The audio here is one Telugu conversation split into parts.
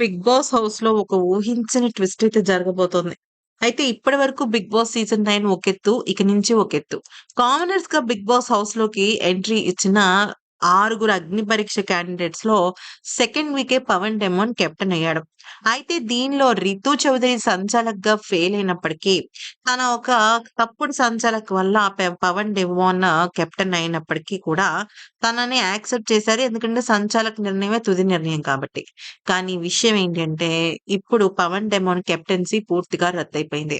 బిగ్ బాస్ హౌస్లో ఒక ఊహించని ట్విస్ట్ అయితే జరగబోతోంది. అయితే ఇప్పటి వరకు 'బిగ్ బాస్' సీజన్ నైన్ ఒకెత్తు, ఇక నుంచి ఒకెత్తు. కామనర్స్‌గా 'బిగ్ బాస్' హౌస్లోకి ఎంట్రీ ఇచ్చిన ఆరుగురు అగ్ని పరీక్ష క్యాండిడేట్స్‌లో సెకండ్ వీకే పవన్ డెమోన్ కెప్టెన్ అయ్యాడు. అయితే దీనిలో రితు చౌదరి సంచాలక్‌గా ఫెయిల్ అయినప్పటికీ, తన ఒక తప్పుడు సంచాలక్ వల్ల పవన్ డెమోన్ కెప్టెన్ అయినప్పటికీ కూడా తనని యాక్సెప్ట్ చేశారు. ఎందుకంటే సంచాలక్ నిర్ణయమే తుది నిర్ణయం కాబట్టి. కానీ విషయం ఏంటంటే ఇప్పుడు పవన్ డెమోన్ కెప్టెన్సీ పూర్తిగా రద్దయిపోయింది.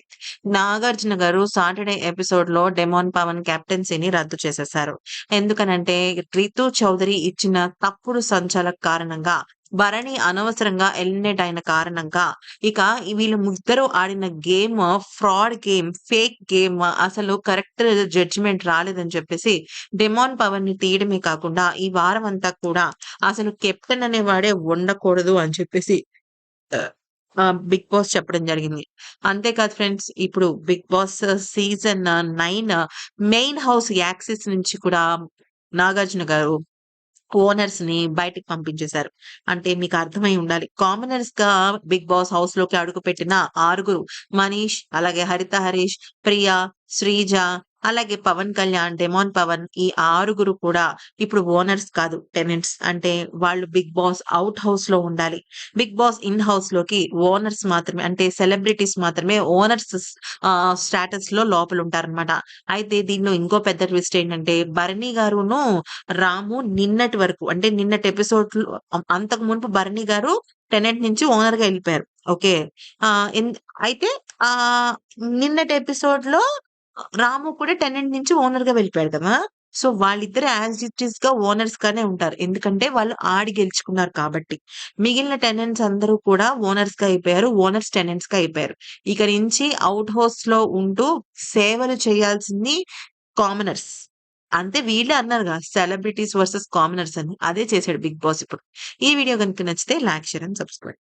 నాగార్జున గారు సాటర్‌డే ఎపిసోడ్లో డెమోన్, పవన్ కెప్టెన్సీని రద్దు చేసేశారు. ఎందుకనంటే రితు చౌదరి ఇచ్చిన తప్పుడు సంచాలక్ కారణంగా భరణి అనవసరంగా ఎలిమినేట్ అయిన కారణంగా ఇక వీళ్ళు ముగ్గురు ఆడిన game fraud game, fake game అసలు కరెక్ట్ జడ్జిమెంట్ రాలేదని చెప్పేసి డెమాన్ పవర్ని తీయడమే కాకుండా ఈ వారం అంతా కూడా అసలు కెప్టెన్ అనేవాడే ఉండకూడదు అని చెప్పేసి బిగ్ బాస్ చెప్పడం జరిగింది. అంతేకాదు ఫ్రెండ్స్ ఇప్పుడు 'Bigg Boss' season nine main house access నుంచి కూడా నాగార్జున గారు ఓనర్స్ని బయటకు పంపించేశారు. అంటే మీకు అర్థమై ఉండాలి. కామనర్స్గా 'బిగ్ బాస్' హౌస్లోకి అడుగుపెట్టిన ఆరుగురు మనీష్, అలాగే హరిత హరీష్, ప్రియా శ్రీజ, అలాగే పవన్ కళ్యాణ్, డెమోన్ పవన్ ఈ ఆరుగురు కూడా ఇప్పుడు ఓనర్స్ కాదు టెనెంట్స్. అంటే వాళ్ళు 'బిగ్ బాస్' అవుట్ హౌస్లో ఉండాలి. 'బిగ్ బాస్' ఇన్ హౌస్లోకి ఓనర్స్ మాత్రమే అంటే సెలబ్రిటీస్ మాత్రమే ఓనర్స్ స్టాటస్లో లోపల ఉంటారనమాట అయితే దీనిలో ఇంకో పెద్ద ట్విస్ట్ ఏంటంటే భరణి గారును, రాము నిన్నటి వరకు అంటే నిన్నటి ఎపిసోడ్ అంతకు మునుపు భరణి గారు టెనెంట్ నుంచి ఓనర్గా వెళ్ళిపోయారు ఓకే. అయితే ఆ నిన్నటి ఎపిసోడ్‌లో రాము కూడా టెనెంట్ నుంచి ఓనర్గా వెళ్ళిపోయాడు కదా! సో, వాళ్ళిద్దరు యాజ్ ఇట్ ఓనర్స్ గనే ఉంటారు. ఎందుకంటే వాళ్ళు ఆడి గెలుచుకున్నారు కాబట్టి. మిగిలిన టెనెంట్స్ అందరూ కూడా ఓనర్స్గా అయిపోయారు. ఓనర్స్ టెనెంట్స్గా అయిపోయారు. ఇక నుంచి అవుట్ హౌస్లో ఉంటూ సేవలు చేయాల్సింది కామనర్స్. అంతే వీళ్ళే అన్నారుగా సెలబ్రిటీస్ వర్సెస్ కామనర్స్ అని. అదే చేశాడు 'బిగ్ బాస్' ఇప్పుడు. ఈ వీడియో కనుక నచ్చితే లైక్, షేర్ అండ్ సబ్స్క్రైబ్.